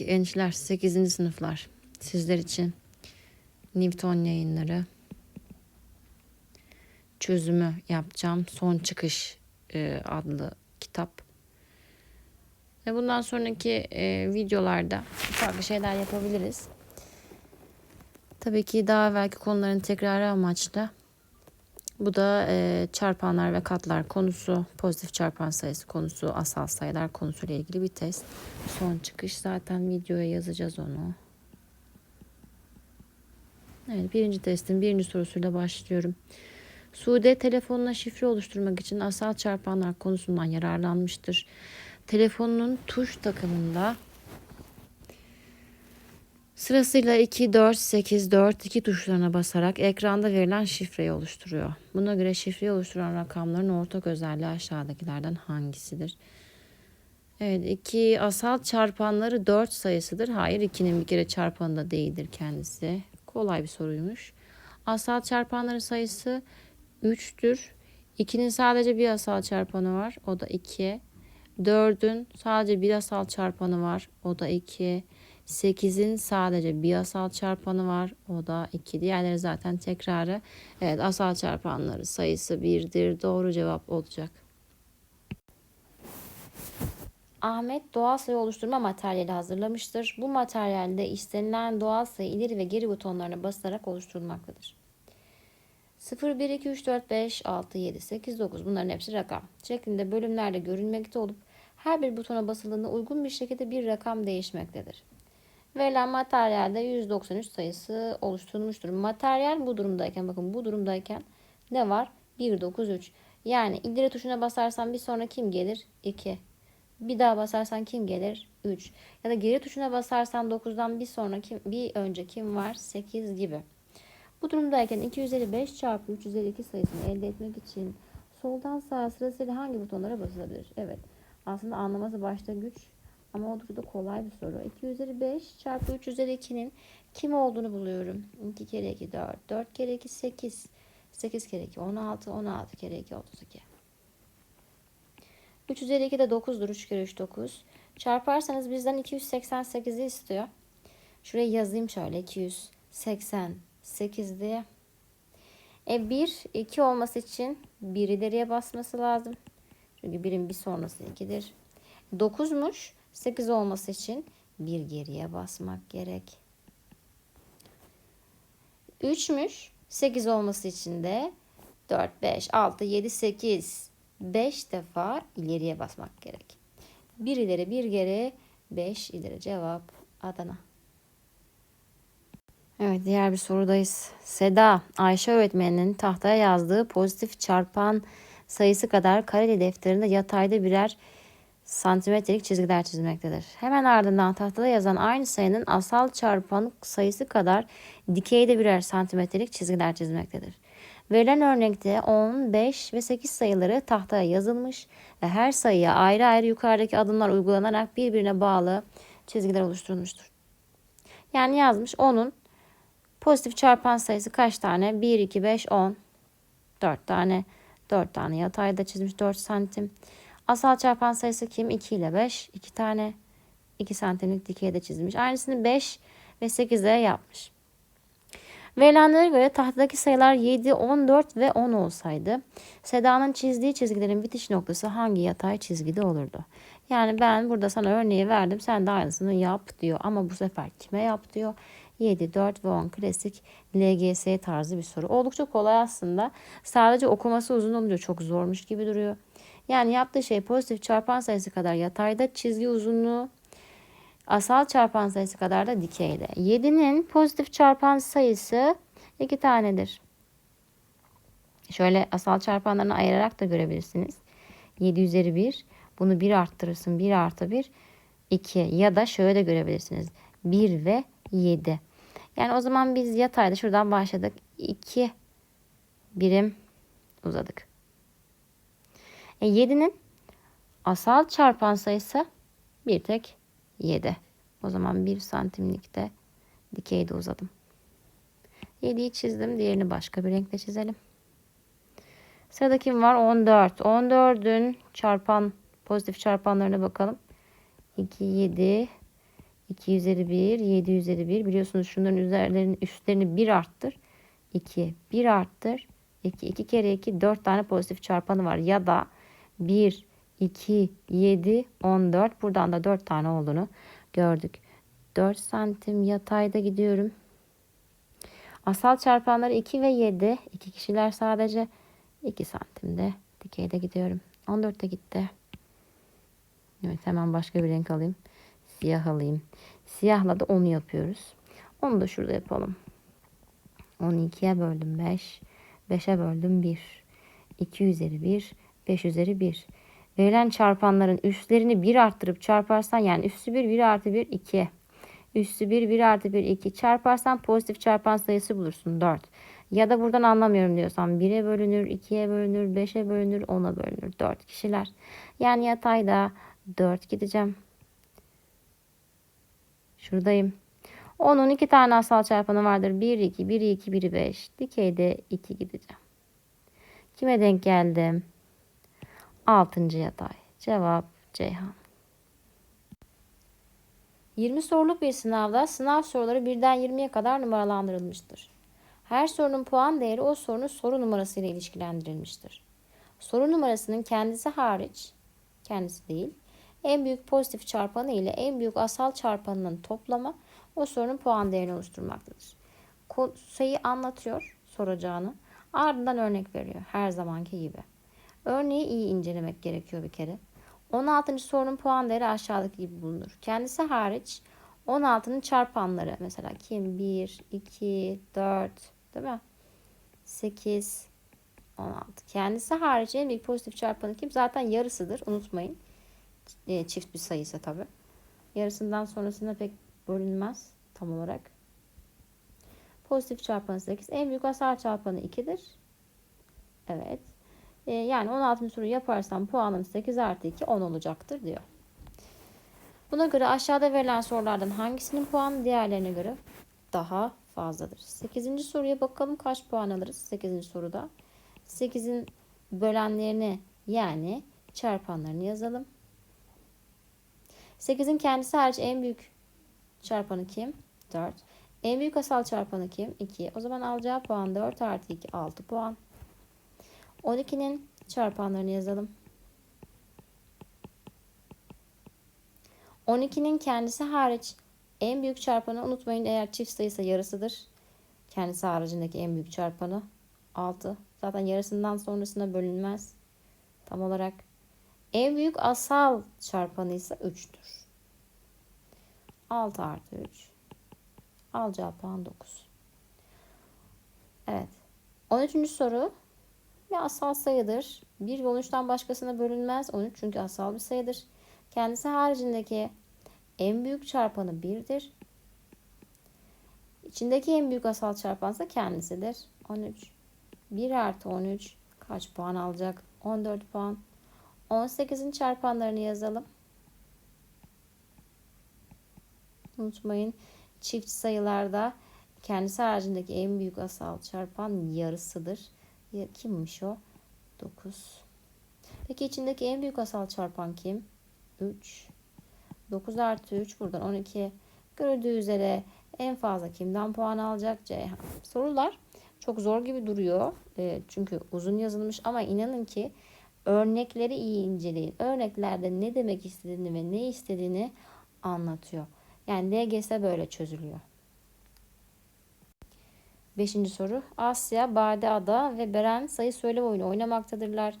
Evet gençler 8. sınıflar sizler için Newton yayınları çözümü yapacağım. Son çıkış e, adlı kitap. Ve bundan sonraki e, videolarda farklı şeyler yapabiliriz. Tabii ki daha evvelki konuların tekrarı amaçlı. Bu da e, çarpanlar ve katlar konusu, pozitif çarpan sayısı konusu, asal sayılar konusuyla ilgili bir test. Son çıkış zaten videoya yazacağız onu. Evet, birinci testin birinci sorusuyla başlıyorum. Sude telefonuna şifre oluşturmak için asal çarpanlar konusundan yararlanmıştır. Telefonunun tuş takımında Sırasıyla 2, 4, 8, 4, 2 tuşlarına basarak ekranda verilen şifreyi oluşturuyor. Buna göre şifreyi oluşturan rakamların ortak özelliği aşağıdakilerden hangisidir? Evet, 2 asal çarpanları 4 sayısıdır. Hayır, 2'nin bir kere çarpanı da değildir kendisi. Kolay bir soruymuş. Asal çarpanların sayısı 3'tür. 2'nin sadece bir asal çarpanı var. O da 2. 4'ün sadece bir asal çarpanı var. O da 2. 8'in sadece bir asal çarpanı var. O da 2. Diğerleri zaten tekrarı. Evet asal çarpanları sayısı 1'dir. Doğru cevap olacak. Ahmet doğal sayı oluşturma materyali hazırlamıştır. Bu materyalde istenilen doğal sayı ileri ve geri butonlarına basılarak oluşturulmaktadır. 0, 1, 2, 3, 4, 5, 6, 7, 8, 9 bunların hepsi rakam şeklinde bölümlerde görünmekte olup her bir butona basıldığında uygun bir şekilde bir rakam değişmektedir. Verilen materyalde 193 sayısı oluşturulmuştur. Materyal bu durumdayken bakın bu durumdayken ne var? 193. Yani ileri tuşuna basarsan bir sonra kim gelir? 2. Bir daha basarsan kim gelir? 3. Ya da geri tuşuna basarsan 9'dan bir sonra kim, bir önce kim var? 8 gibi. Bu durumdayken 255 çarpı 352 sayısını elde etmek için soldan sağa sırasıyla hangi butonlara basılabilir? Evet. Aslında anlaması başta güç ama oldukça da kolay bir soru. 2 üzeri 5 çarpı 3 üzeri 2'nin kim olduğunu buluyorum. 2 kere 2 4. 4 kere 2 8. 8 kere 2 16. 16 kere 2 32. 3 üzeri 2 de 9'dur. 3 kere 3 9. Çarparsanız bizden 288'i istiyor. Şuraya yazayım şöyle 288 diye. E 1 2 olması için 1 ileriye basması lazım. Çünkü 1'in bir sonrası 2'dir. 9'muş. 8 olması için bir geriye basmak gerek. 3'müş. 8 olması için de 4, 5, 6, 7, 8, 5 defa ileriye basmak gerek. Bir ileri bir geri 5 ileri cevap Adana. Evet diğer bir sorudayız. Seda Ayşe öğretmeninin tahtaya yazdığı pozitif çarpan sayısı kadar kareli defterinde yatayda birer santimetrelik çizgiler çizmektedir. Hemen ardından tahtada yazan aynı sayının asal çarpan sayısı kadar dikeyde birer santimetrelik çizgiler çizmektedir. Verilen örnekte 10, 5 ve 8 sayıları tahtaya yazılmış ve her sayıya ayrı ayrı yukarıdaki adımlar uygulanarak birbirine bağlı çizgiler oluşturulmuştur. Yani yazmış 10'un pozitif çarpan sayısı kaç tane? 1, 2, 5, 10. 4 tane. 4 tane yatayda çizmiş 4 santim. Asal çarpan sayısı kim? 2 ile 5. 2 tane 2 santimlik dikeyde çizmiş. Aynısını 5 ve 8'e yapmış. Verilenlere göre tahtadaki sayılar 7, 14 ve 10 olsaydı Seda'nın çizdiği çizgilerin bitiş noktası hangi yatay çizgide olurdu? Yani ben burada sana örneği verdim. Sen de aynısını yap diyor. Ama bu sefer kime yap diyor? 7, 4 ve 10 klasik LGS tarzı bir soru. Oldukça kolay aslında. Sadece okuması uzun olunca çok zormuş gibi duruyor. Yani yaptığı şey pozitif çarpan sayısı kadar yatayda çizgi uzunluğu asal çarpan sayısı kadar da dikeyde. 7'nin pozitif çarpan sayısı 2 tanedir. Şöyle asal çarpanlarını ayırarak da görebilirsiniz. 7 üzeri 1. Bunu 1 arttırırsın. 1 artı 1 2 ya da şöyle de görebilirsiniz. 1 ve 7. Yani o zaman biz yatayda şuradan başladık. 2 birim uzadık. E 7'nin asal çarpan sayısı bir tek 7. O zaman 1 santimlikte dikeyde uzadım. 7'yi çizdim. Diğerini başka bir renkle çizelim. Sırada kim var? 14. 14'ün çarpan pozitif çarpanlarına bakalım. 2, 7, 2 üzeri 1, 7 üzeri 1. Biliyorsunuz şunların üzerlerinin üstlerini 1 arttır. 2, 1 arttır. 2, 2 kere 2, 4 tane pozitif çarpanı var. Ya da 1, 2, 7, 14. Buradan da 4 tane olduğunu gördük. 4 santim yatayda gidiyorum. Asal çarpanları 2 ve 7. 2 kişiler sadece 2 santimde dikeyde gidiyorum. 14'te gitti. Evet hemen başka bir renk alayım. Siyah alayım. Siyahla da 10'u yapıyoruz. Onu da şurada yapalım. 12'ye böldüm 5. 5'e böldüm 1. 2 üzeri 1. 5 üzeri 1. Verilen çarpanların üstlerini 1 arttırıp çarparsan yani üstü 1 1 artı 1 2. Üstü 1 1 artı 1 2 çarparsan pozitif çarpan sayısı bulursun 4. Ya da buradan anlamıyorum diyorsan 1'e bölünür, 2'ye bölünür, 5'e bölünür, 10'a bölünür. 4 kişiler. Yani yatayda 4 gideceğim. Şuradayım. Onun iki tane asal çarpanı vardır. 1, 2, 1, 2, 1, 5. Dikeyde 2 gideceğim. Kime denk geldim? 6. yatay. Cevap Ceyhan. 20 soruluk bir sınavda sınav soruları birden 20'ye kadar numaralandırılmıştır. Her sorunun puan değeri o sorunun soru numarası ile ilişkilendirilmiştir. Soru numarasının kendisi hariç, kendisi değil, en büyük pozitif çarpanı ile en büyük asal çarpanının toplamı o sorunun puan değerini oluşturmaktadır. Sayı anlatıyor soracağını, ardından örnek veriyor her zamanki gibi. Örneği iyi incelemek gerekiyor bir kere. 16. sorunun puan değeri aşağıdaki gibi bulunur. Kendisi hariç 16'nın çarpanları mesela kim? 1, 2, 4 değil mi? 8, 16. Kendisi hariç en büyük pozitif çarpanı kim? Zaten yarısıdır unutmayın. E, çift bir sayısı tabi. Yarısından sonrasında pek bölünmez tam olarak. Pozitif çarpanı 8. En büyük asal çarpanı 2'dir. Evet. E, yani 16. soru yaparsam puanım 8 artı 2 10 olacaktır diyor. Buna göre aşağıda verilen sorulardan hangisinin puanı diğerlerine göre daha fazladır? 8. soruya bakalım kaç puan alırız 8. soruda. 8'in bölenlerini yani çarpanlarını yazalım. 8'in kendisi hariç en büyük çarpanı kim? 4. En büyük asal çarpanı kim? 2. O zaman alacağı puan 4 artı 2 6 puan. 12'nin çarpanlarını yazalım. 12'nin kendisi hariç en büyük çarpanı unutmayın eğer çift sayısı yarısıdır. Kendisi haricindeki en büyük çarpanı 6. Zaten yarısından sonrasına bölünmez. Tam olarak. En büyük asal çarpanı ise 3'tür. 6 artı 3. Alacağı puan 9. Evet. 13. soru bir asal sayıdır. 1 ve 13'ten başkasına bölünmez. 13 çünkü asal bir sayıdır. Kendisi haricindeki en büyük çarpanı 1'dir. İçindeki en büyük asal çarpan ise kendisidir. 13. 1 artı 13 kaç puan alacak? 14 puan. 18'in çarpanlarını yazalım. Unutmayın çift sayılarda kendisi haricindeki en büyük asal çarpan yarısıdır. Kimmiş o? 9. Peki içindeki en büyük asal çarpan kim? 3. 9 artı 3 buradan 12. Gördüğü üzere en fazla kimden puan alacak? Ceyhan. Sorular çok zor gibi duruyor. E, çünkü uzun yazılmış ama inanın ki örnekleri iyi inceleyin. Örneklerde ne demek istediğini ve ne istediğini anlatıyor. Yani DGS böyle çözülüyor. Beşinci soru. Asya, Bade Ada ve Beren sayı söyleme oyunu oynamaktadırlar.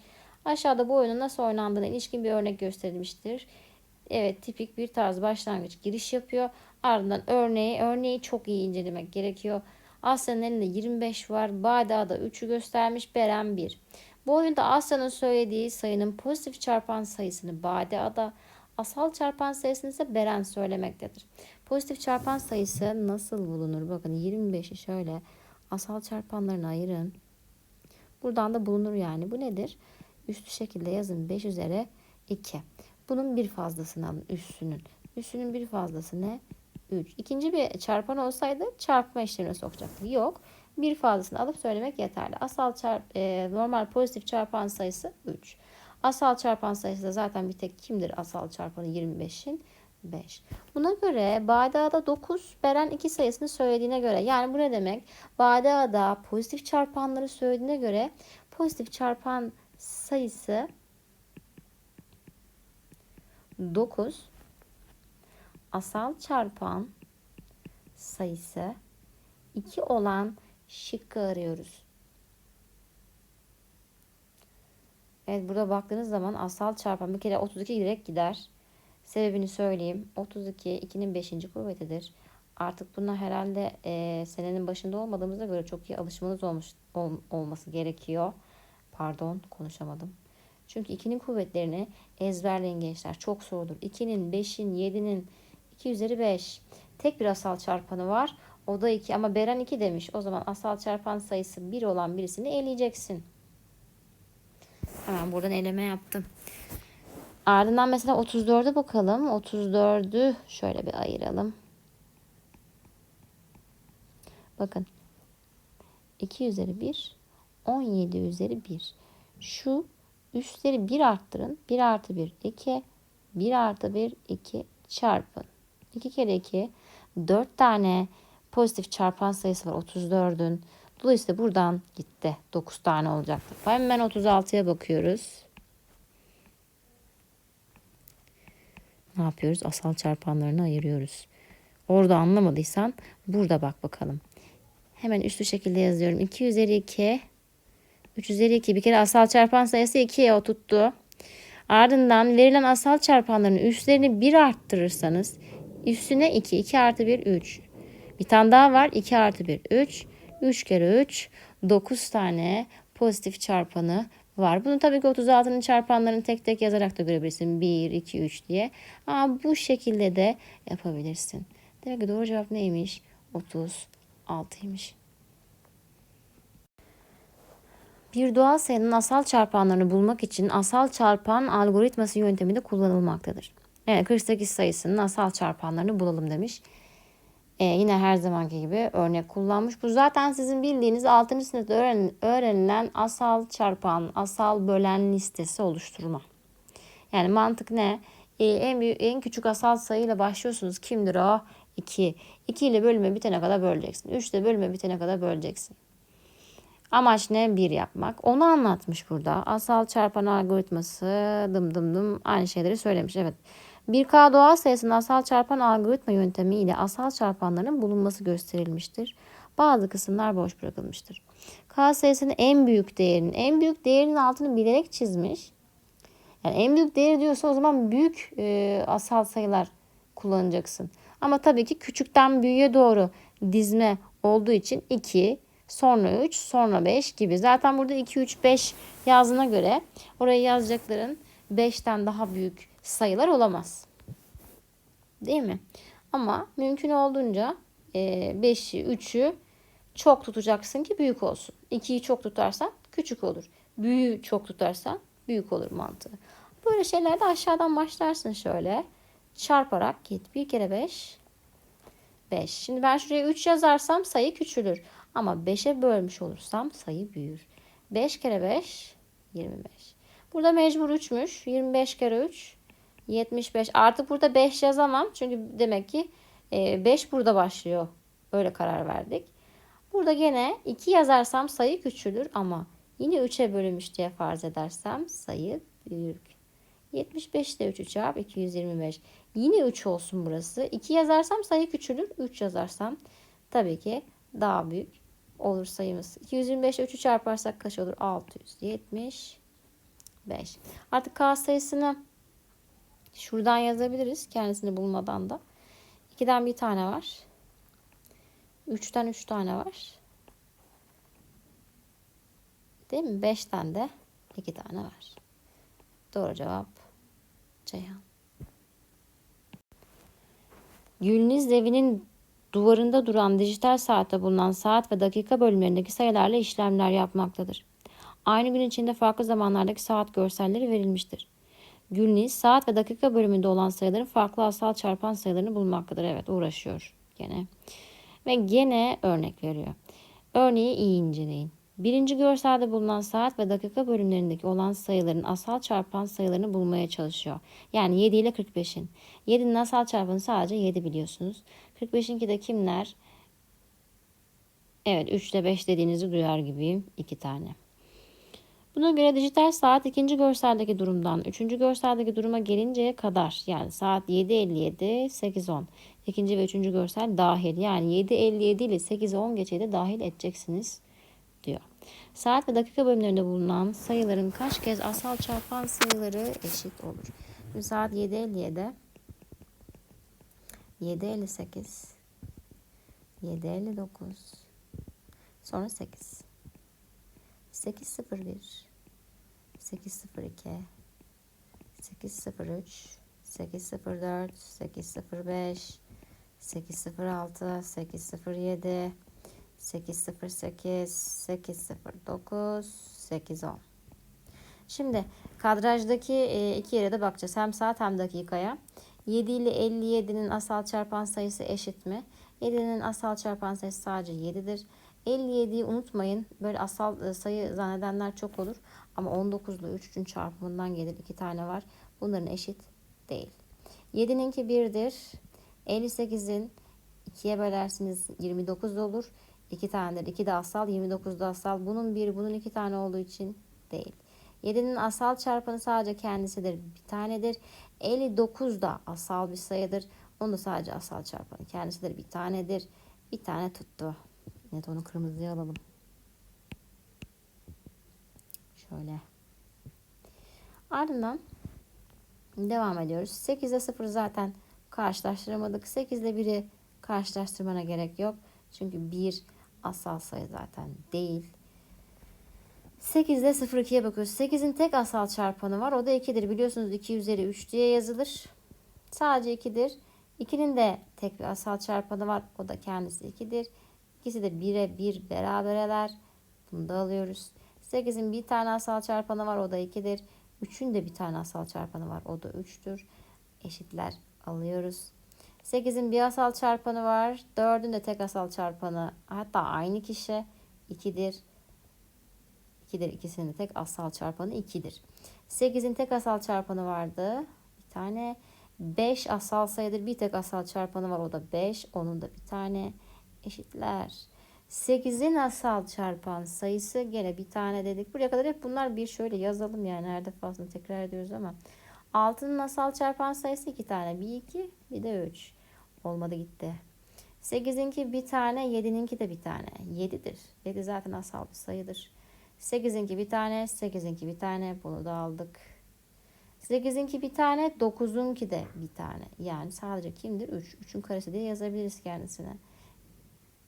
Aşağıda bu oyunun nasıl oynandığına ilişkin bir örnek gösterilmiştir. Evet tipik bir tarz başlangıç giriş yapıyor. Ardından örneği, örneği çok iyi incelemek gerekiyor. Asya'nın elinde 25 var. Bade Ada 3'ü göstermiş. Beren 1. Bu oyunda Asya'nın söylediği sayının pozitif çarpan sayısını Bade Ada, asal çarpan sayısını ise Beren söylemektedir. Pozitif çarpan sayısı nasıl bulunur? Bakın 25'i şöyle asal çarpanlarını ayırın. Buradan da bulunur yani. Bu nedir? Üstü şekilde yazın 5 üzeri 2. Bunun bir fazlasını alın üssünün. Üssünün bir fazlası ne? 3. İkinci bir çarpan olsaydı çarpma işlemine sokacaktı. Yok. Bir fazlasını alıp söylemek yeterli. Asal çarp, e, normal pozitif çarpan sayısı 3. Asal çarpan sayısı da zaten bir tek kimdir asal çarpanı 25'in? 5. Buna göre Badea'da 9, Beren 2 sayısını söylediğine göre yani bu ne demek? Badea'da pozitif çarpanları söylediğine göre pozitif çarpan sayısı 9 asal çarpan sayısı 2 olan şıkkı arıyoruz. Evet burada baktığınız zaman asal çarpan bir kere 32 direkt gider. Sebebini söyleyeyim. 32 2'nin 5. kuvvetidir. Artık buna herhalde e, senenin başında olmadığımıza göre çok iyi alışmanız olmuş ol, olması gerekiyor. Pardon konuşamadım. Çünkü 2'nin kuvvetlerini ezberleyin gençler. Çok zordur. 2'nin, 5'in, 7'nin 2 üzeri 5. Tek bir asal çarpanı var. O da 2 ama Beren 2 demiş. O zaman asal çarpan sayısı 1 olan birisini eleyeceksin. Hemen buradan eleme yaptım. Ardından mesela 34'e bakalım. 34'ü şöyle bir ayıralım. Bakın. 2 üzeri 1, 17 üzeri 1. Şu üstleri 1 arttırın. 1 artı 1, 2. 1 artı 1, 2 çarpın. 2 kere 2, 4 tane pozitif çarpan sayısı var 34'ün. Dolayısıyla buradan gitti. 9 tane olacaktır. Hemen 36'ya bakıyoruz. Ne yapıyoruz? Asal çarpanlarını ayırıyoruz. Orada anlamadıysan burada bak bakalım. Hemen üstlü şekilde yazıyorum. 2 üzeri 2. 3 üzeri 2. Bir kere asal çarpan sayısı 2'ye o tuttu. Ardından verilen asal çarpanların üstlerini 1 arttırırsanız üstüne 2. 2 artı 1 3. Bir tane daha var. 2 artı 1 3. 3 kere 3 9 tane pozitif çarpanı var. Bunu tabii ki 36'nın çarpanlarını tek tek yazarak da görebilirsin. 1, 2, 3 diye. Ama bu şekilde de yapabilirsin. Demek ki doğru cevap neymiş? 36'ymış. Bir doğal sayının asal çarpanlarını bulmak için asal çarpan algoritması yöntemi de kullanılmaktadır. Evet 48 sayısının asal çarpanlarını bulalım demiş. Ee, yine her zamanki gibi örnek kullanmış. Bu zaten sizin bildiğiniz 6. sınıfta öğren, öğrenilen asal çarpan, asal bölen listesi oluşturma. Yani mantık ne? Ee, en büyük, en küçük asal sayıyla başlıyorsunuz. Kimdir o? 2. 2 ile bölüme bitene kadar böleceksin. 3 ile bölüme bitene kadar böleceksin. Amaç ne? 1 yapmak. Onu anlatmış burada. Asal çarpan algoritması dım dım dım aynı şeyleri söylemiş. Evet. 1K doğal sayısının asal çarpan algoritma yöntemi ile asal çarpanların bulunması gösterilmiştir. Bazı kısımlar boş bırakılmıştır. K sayısının en büyük değerinin, en büyük değerinin altını bilerek çizmiş. Yani en büyük değeri diyorsa o zaman büyük e, asal sayılar kullanacaksın. Ama tabii ki küçükten büyüğe doğru dizme olduğu için 2, sonra 3, sonra 5 gibi. Zaten burada 2, 3, 5 yazdığına göre oraya yazacakların 5'ten daha büyük sayılar olamaz. Değil mi? Ama mümkün olduğunca 5'i, 3'ü çok tutacaksın ki büyük olsun. 2'yi çok tutarsan küçük olur. Büyüğü çok tutarsan büyük olur mantığı. Böyle şeylerde aşağıdan başlarsın şöyle. Çarparak git. Bir kere 5. 5. Şimdi ben şuraya 3 yazarsam sayı küçülür. Ama 5'e bölmüş olursam sayı büyür. 5 kere 5 25. Burada mecbur 3'müş. 25 kere 3 75. Artık burada 5 yazamam. Çünkü demek ki 5 e, burada başlıyor. Öyle karar verdik. Burada gene 2 yazarsam sayı küçülür ama yine 3'e bölünmüş diye farz edersem sayı büyük. 75 de 3'ü çarp 225. Yine 3 olsun burası. 2 yazarsam sayı küçülür. 3 yazarsam tabii ki daha büyük olur sayımız. 225 3'ü çarparsak kaç olur? 675. Artık k sayısını şuradan yazabiliriz. Kendisini bulmadan da. 2'den bir tane var. 3'ten 3 tane var. Değil mi? 5'ten de 2 tane var. Doğru cevap Ceyhan. Gülniz evinin duvarında duran dijital saatte bulunan saat ve dakika bölümlerindeki sayılarla işlemler yapmaktadır. Aynı gün içinde farklı zamanlardaki saat görselleri verilmiştir. Gülniz saat ve dakika bölümünde olan sayıların farklı asal çarpan sayılarını bulmaktadır. Evet uğraşıyor gene. Ve gene örnek veriyor. Örneği iyi inceleyin. Birinci görselde bulunan saat ve dakika bölümlerindeki olan sayıların asal çarpan sayılarını bulmaya çalışıyor. Yani 7 ile 45'in. 7'nin asal çarpanı sadece 7 biliyorsunuz. 45'inki de kimler? Evet 3 ile 5 dediğinizi duyar gibiyim. 2 tane. Buna göre dijital saat ikinci görseldeki durumdan üçüncü görseldeki duruma gelinceye kadar yani saat 7.57 8.10 ikinci ve üçüncü görsel dahil yani 7.57 ile 8.10 geçeyi de dahil edeceksiniz diyor. Saat ve dakika bölümlerinde bulunan sayıların kaç kez asal çarpan sayıları eşit olur? Şimdi saat 7.57 7.58 7.59 sonra 8 801 802 803 804 805 806 807 808 809 810 Şimdi kadrajdaki e, iki yere de bakacağız. Hem saat hem dakikaya. 7 ile 57'nin asal çarpan sayısı eşit mi? 7'nin asal çarpan sayısı sadece 7'dir. 57'yi unutmayın. Böyle asal e, sayı zannedenler çok olur. Ama 19 ile 3'ün çarpımından gelir. 2 tane var. Bunların eşit değil. 7'ninki 1'dir. 58'in 2'ye bölersiniz 29 olur. 2 tanedir. 2 de asal, 29 da asal. Bunun 1, bunun 2 tane olduğu için değil. 7'nin asal çarpanı sadece kendisidir. Bir tanedir. 59 da asal bir sayıdır. Onun da sadece asal çarpanı kendisidir. Bir tanedir. Bir tane tuttu. Evet onu kırmızıya alalım. Şöyle. Ardından devam ediyoruz. 8 ile 0 zaten karşılaştıramadık. 8 ile 1'i karşılaştırmana gerek yok. Çünkü 1 asal sayı zaten değil. 8 ile 0-2'ye bakıyoruz. 8'in tek asal çarpanı var. O da 2'dir. Biliyorsunuz 2 üzeri 3 diye yazılır. Sadece 2'dir. 2'nin de tek bir asal çarpanı var. O da kendisi 2'dir. İkisi de 1'e 1 berabereler. Bunu da alıyoruz. 8'in bir tane asal çarpanı var. O da 2'dir. 3'ün de bir tane asal çarpanı var. O da 3'tür. Eşitler alıyoruz. 8'in bir asal çarpanı var. 4'ün de tek asal çarpanı. Hatta aynı kişi 2'dir. 2'dir. İkisinin de tek asal çarpanı 2'dir. 8'in tek asal çarpanı vardı. Bir tane. 5 asal sayıdır. Bir tek asal çarpanı var. O da 5. Onun da bir tane eşitler. 8'in asal çarpan sayısı gene bir tane dedik. Buraya kadar hep bunlar bir şöyle yazalım yani her defasında tekrar ediyoruz ama 6'nın asal çarpan sayısı 2 tane. Bir 2 bir de 3. Olmadı gitti. 8'inki bir tane 7'ninki de bir tane. 7'dir. 7 zaten asal bir sayıdır. 8'inki bir tane 8'inki bir tane bunu da aldık. 8'inki bir tane 9'unki de bir tane. Yani sadece kimdir? 3. 3'ün karesi diye yazabiliriz kendisine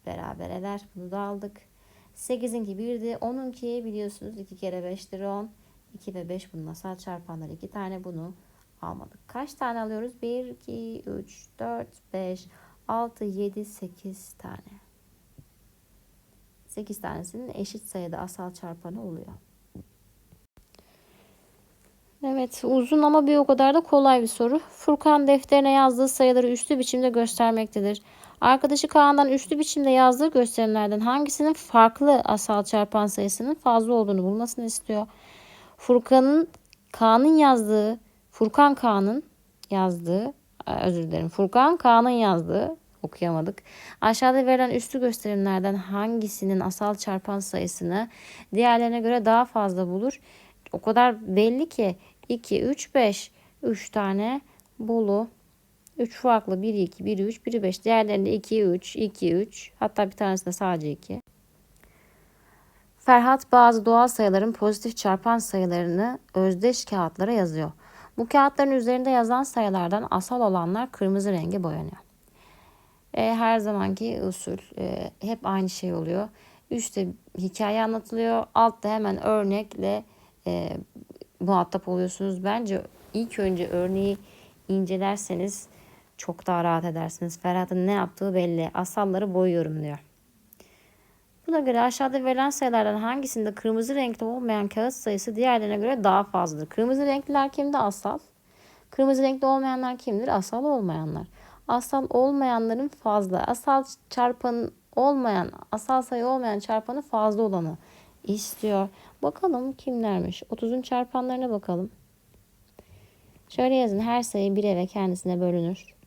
beraber eder. Bunu da aldık. 8'inki 1'di. 10'unki biliyorsunuz 2 kere 5'tir 10. 2 ve 5 bunun asal çarpanları 2 tane bunu almadık. Kaç tane alıyoruz? 1, 2, 3, 4, 5, 6, 7, 8 tane. 8 tanesinin eşit sayıda asal çarpanı oluyor. Evet uzun ama bir o kadar da kolay bir soru. Furkan defterine yazdığı sayıları üslü biçimde göstermektedir. Arkadaşı Kaan'dan üslü biçimde yazdığı gösterimlerden hangisinin farklı asal çarpan sayısının fazla olduğunu bulmasını istiyor. Furkan'ın Kaan'ın yazdığı, Furkan Kaan'ın yazdığı, özür dilerim. Furkan Kaan'ın yazdığı okuyamadık. Aşağıda verilen üstü gösterimlerden hangisinin asal çarpan sayısını diğerlerine göre daha fazla bulur? O kadar belli ki 2, 3, 5. 3 tane Bolu 3 farklı 1 2 1 3 1 5 diğerlerinde 2 3 2 3 hatta bir tanesinde sadece 2. Ferhat bazı doğal sayıların pozitif çarpan sayılarını özdeş kağıtlara yazıyor. Bu kağıtların üzerinde yazan sayılardan asal olanlar kırmızı renge boyanıyor. E, her zamanki usul e, hep aynı şey oluyor. Üstte hikaye anlatılıyor. Altta hemen örnekle e, muhatap oluyorsunuz. Bence ilk önce örneği incelerseniz çok daha rahat edersiniz. Ferhat'ın ne yaptığı belli. Asalları boyuyorum diyor. Buna göre aşağıda verilen sayılardan hangisinde kırmızı renkli olmayan kağıt sayısı diğerlerine göre daha fazladır? Kırmızı renkliler kimde? Asal. Kırmızı renkli olmayanlar kimdir? Asal olmayanlar. Asal olmayanların fazla. Asal çarpanı olmayan, asal sayı olmayan çarpanı fazla olanı istiyor. Bakalım kimlermiş? 30'un çarpanlarına bakalım. Şöyle yazın. Her sayı 1'e ve kendisine bölünür.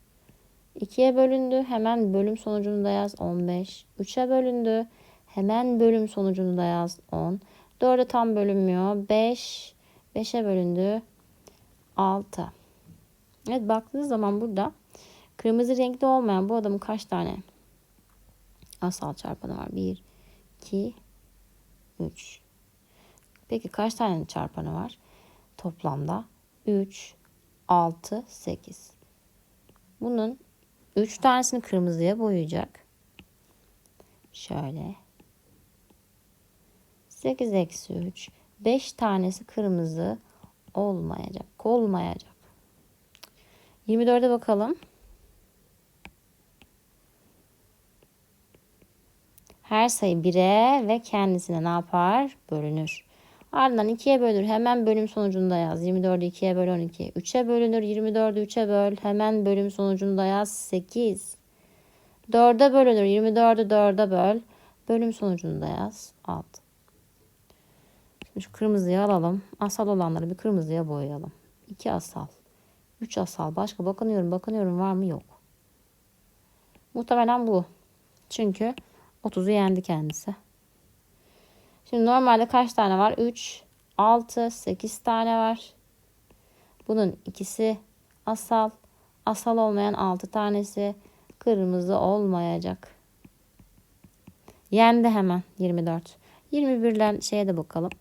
2'ye bölündü. Hemen bölüm sonucunu da yaz 15. 3'e bölündü. Hemen bölüm sonucunu da yaz 10. 4'e tam bölünmüyor. 5. 5'e bölündü. 6. Evet baktığınız zaman burada kırmızı renkte olmayan bu adamın kaç tane asal çarpanı var? 1, 2, 3. Peki kaç tane çarpanı var? Toplamda 3, 6, 8. Bunun 3 tanesini kırmızıya boyayacak. Şöyle. 8 eksi 3. 5 tanesi kırmızı olmayacak. Olmayacak. 24'e bakalım. Her sayı 1'e ve kendisine ne yapar? Bölünür. Ardından 2'ye bölür. Hemen bölüm sonucunu da yaz. 24'ü 2'ye böl 12. 3'e bölünür. 24'ü 3'e böl. Hemen bölüm sonucunu da yaz. 8. 4'e bölünür. 24'ü 4'e böl. Bölüm sonucunu da yaz. 6. Şimdi şu kırmızıyı alalım. Asal olanları bir kırmızıya boyayalım. 2 asal. 3 asal. Başka bakınıyorum bakınıyorum var mı yok. Muhtemelen bu. Çünkü 30'u yendi kendisi. Şimdi normalde kaç tane var? 3, 6, 8 tane var. Bunun ikisi asal. Asal olmayan 6 tanesi kırmızı olmayacak. Yendi hemen 24. 21'ler şeye de bakalım.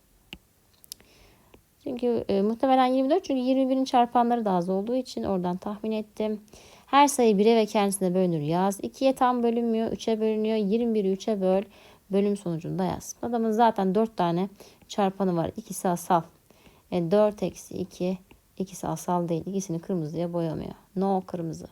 Çünkü e, muhtemelen 24 çünkü 21'in çarpanları da az olduğu için oradan tahmin ettim. Her sayı 1'e ve kendisine bölünür yaz. 2'ye tam bölünmüyor. 3'e bölünüyor. 21'i 3'e böl. Bölüm sonucunda yaz. Adamın zaten 4 tane çarpanı var. İkisi asal. E, 4 eksi 2. İkisi asal değil. İkisini kırmızıya boyamıyor. No kırmızı.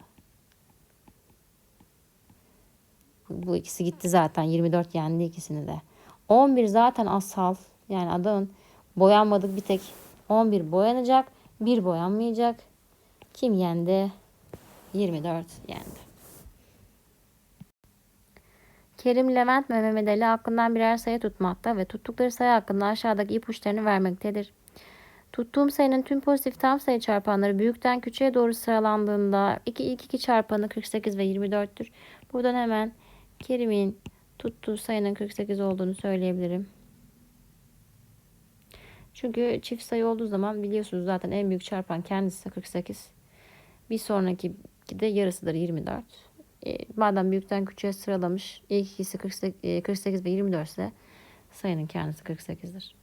Bu ikisi gitti zaten. 24 yendi ikisini de. 11 zaten asal. Yani adamın boyanmadık bir tek 11 boyanacak. Bir boyanmayacak. Kim yendi? 24 yendi. Kerim, Levent ve Mehmet Ali hakkından birer sayı tutmakta ve tuttukları sayı hakkında aşağıdaki ipuçlarını vermektedir. Tuttuğum sayının tüm pozitif tam sayı çarpanları büyükten küçüğe doğru sıralandığında 2 ilk iki çarpanı 48 ve 24'tür. Buradan hemen Kerim'in tuttuğu sayının 48 olduğunu söyleyebilirim. Çünkü çift sayı olduğu zaman biliyorsunuz zaten en büyük çarpan kendisi 48. Bir sonraki de yarısıdır 24. E, madem büyükten küçüğe sıralamış ilk ikisi 48, 48 ve 24 ise sayının kendisi 48'dir.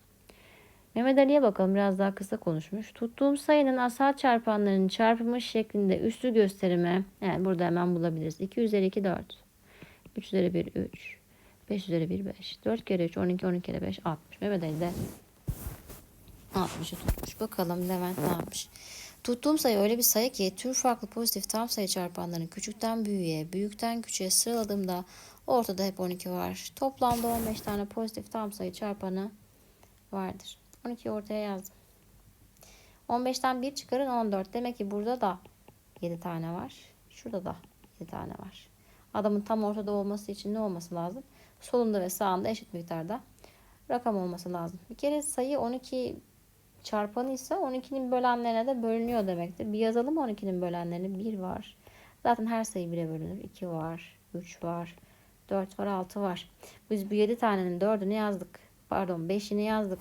Mehmet Ali'ye bakalım biraz daha kısa konuşmuş. Tuttuğum sayının asal çarpanlarının çarpımı şeklinde üslü gösterimi yani burada hemen bulabiliriz. 2 üzeri 2 4. 3 üzeri 1 3. 5 üzeri 1 5. 4 kere 3 12 12 kere 5 60. Mehmet Ali de 60'ı tutmuş. Bakalım Levent ne yapmış. Tuttuğum sayı öyle bir sayı ki tüm farklı pozitif tam sayı çarpanlarını küçükten büyüğe, büyükten küçüğe sıraladığımda ortada hep 12 var. Toplamda 15 tane pozitif tam sayı çarpanı vardır. 12'yi ortaya yazdım. 15'ten 1 çıkarın 14. Demek ki burada da 7 tane var. Şurada da 7 tane var. Adamın tam ortada olması için ne olması lazım? Solunda ve sağında eşit miktarda rakam olması lazım. Bir kere sayı 12 çarpanı ise 12'nin bölenlerine de bölünüyor demektir. Bir yazalım 12'nin bölenlerini 1 var. Zaten her sayı 1'e bölünür. 2 var, 3 var, 4 var, 6 var. Biz bu 7 tanenin 4'ünü yazdık. Pardon 5'ini yazdık.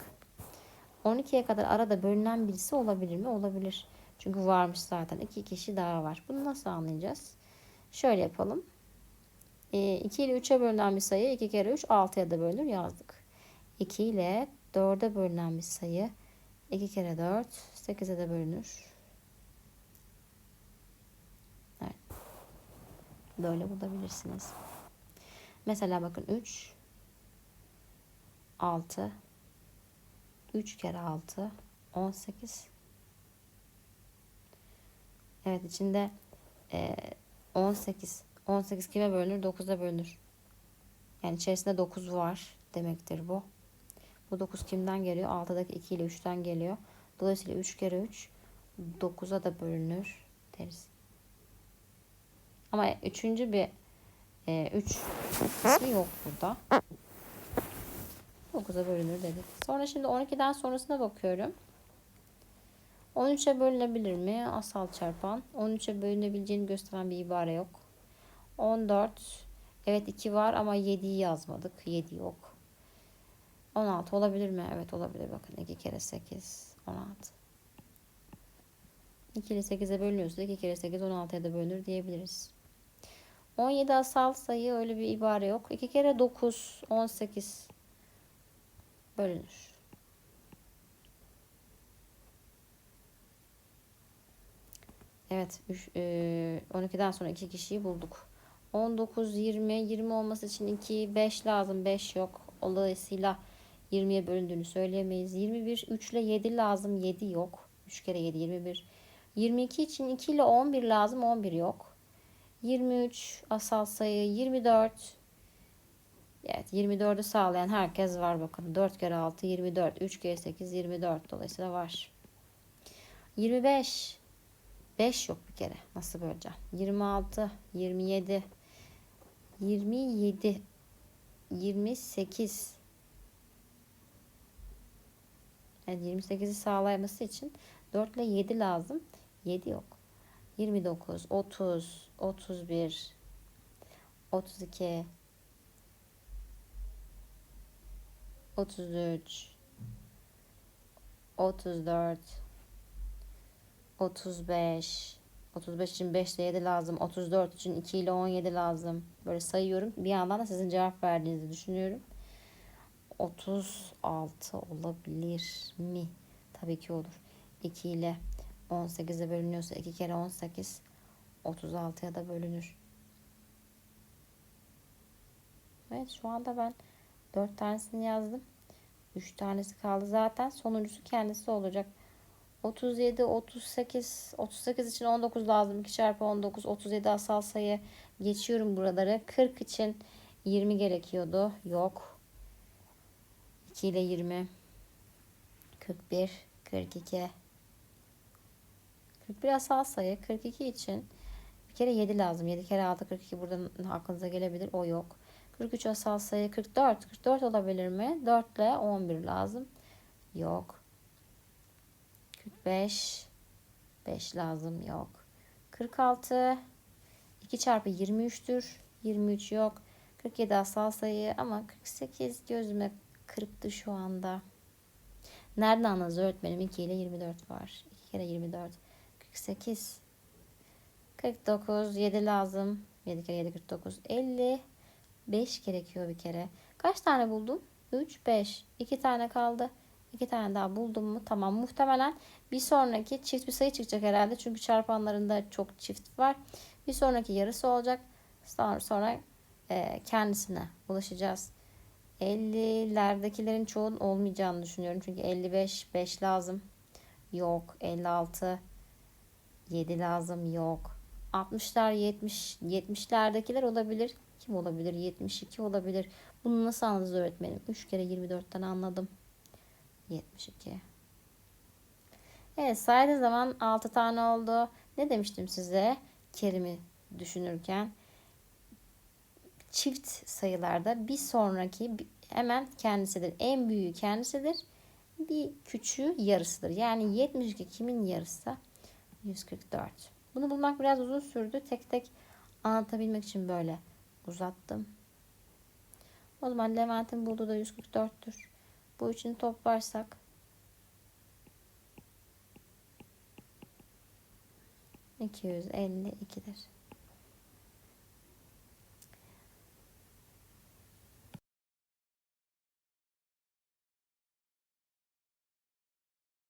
12'ye kadar arada bölünen birisi olabilir mi? Olabilir. Çünkü varmış zaten. 2 kişi daha var. Bunu nasıl anlayacağız? Şöyle yapalım. 2 ile 3'e bölünen bir sayı 2 kere 3 6'ya da bölünür yazdık. 2 ile 4'e bölünen bir sayı 2 kere 4 8'e de bölünür. Evet. Böyle bulabilirsiniz. Mesela bakın 3 6 3 kere 6 18 Evet içinde e, 18 18 kime bölünür? 9'a bölünür. Yani içerisinde 9 var demektir bu. Bu 9 kimden geliyor? 6'daki 2 ile 3'ten geliyor. Dolayısıyla 3 kere 3 9'a da bölünür deriz. Ama üçüncü bir 3 e, ismi yok burada. 9'a bölünür dedik. Sonra şimdi 12'den sonrasına bakıyorum. 13'e bölünebilir mi? Asal çarpan. 13'e bölünebileceğini gösteren bir ibare yok. 14. Evet 2 var ama 7'yi yazmadık. 7 yok. 16 olabilir mi? Evet olabilir. Bakın 2 kere 8. 16. 2 ile 8'e bölünüyorsa 2 kere 8 16'ya da bölünür diyebiliriz. 17 asal sayı öyle bir ibare yok. 2 kere 9 18 bölünür. Evet, 12'den sonra iki kişiyi bulduk. 19, 20, 20 olması için 2, 5 lazım. 5 yok. Dolayısıyla 20'ye bölündüğünü söyleyemeyiz. 21, 3 ile 7 lazım. 7 yok. 3 kere 7, 21. 22 için 2 ile 11 lazım. 11 yok. 23 asal sayı. 24. Evet 24'ü sağlayan herkes var bakın. 4 kere 6, 24. 3 kere 8, 24. Dolayısıyla var. 25. 5 yok bir kere. Nasıl böleceğim? 26, 27, 27, 28. Yani 28'i sağlaması için 4 ile 7 lazım. 7 yok. 29, 30, 31, 32, 33, 34, 35 35 için 5 ile 7 lazım. 34 için 2 ile 17 lazım. Böyle sayıyorum. Bir yandan da sizin cevap verdiğinizi düşünüyorum. 36 olabilir mi? Tabii ki olur. 2 ile 18'e bölünüyorsa 2 kere 18 36'ya da bölünür. Evet şu anda ben 4 tanesini yazdım. 3 tanesi kaldı zaten. Sonuncusu kendisi olacak. 37, 38, 38 için 19 lazım. 2 çarpı 19, 37 asal sayı. Geçiyorum buraları. 40 için 20 gerekiyordu. Yok. 2 ile 20. 41, 42. 41 asal sayı. 42 için bir kere 7 lazım. 7 kere 6, 42 buradan aklınıza gelebilir. O yok. 43 asal sayı. 44. 44 olabilir mi? 4 ile 11 lazım. Yok. 45 5 lazım yok. 46 2 çarpı 23'tür. 23 yok. 47 asal sayı ama 48 gözüme kırptı şu anda. Nereden anladınız öğretmenim? 2 ile 24 var. 2 kere 24. 48. 49. 7 lazım. 7 kere 7 49. 50. 5 gerekiyor bir kere. Kaç tane buldum? 3, 5. 2 tane kaldı. İki tane daha buldum mu? Tamam. Muhtemelen bir sonraki çift bir sayı çıkacak herhalde. Çünkü çarpanlarında çok çift var. Bir sonraki yarısı olacak. Sonra, sonra e, kendisine ulaşacağız. 50'lerdekilerin çoğun olmayacağını düşünüyorum. Çünkü 55 5 lazım. Yok. 56 7 lazım. Yok. 60'lar 70 70'lerdekiler olabilir. Kim olabilir? 72 olabilir. Bunu nasıl anladınız öğretmenim? 3 kere 24'ten anladım. 72. Evet saydığı zaman 6 tane oldu. Ne demiştim size Kerim'i düşünürken? Çift sayılarda bir sonraki hemen kendisidir. En büyüğü kendisidir. Bir küçüğü yarısıdır. Yani 72 kimin yarısı? 144. Bunu bulmak biraz uzun sürdü. Tek tek anlatabilmek için böyle uzattım. O zaman Levent'in bulduğu da 144'tür. Bu üçünü toplarsak 252'dir.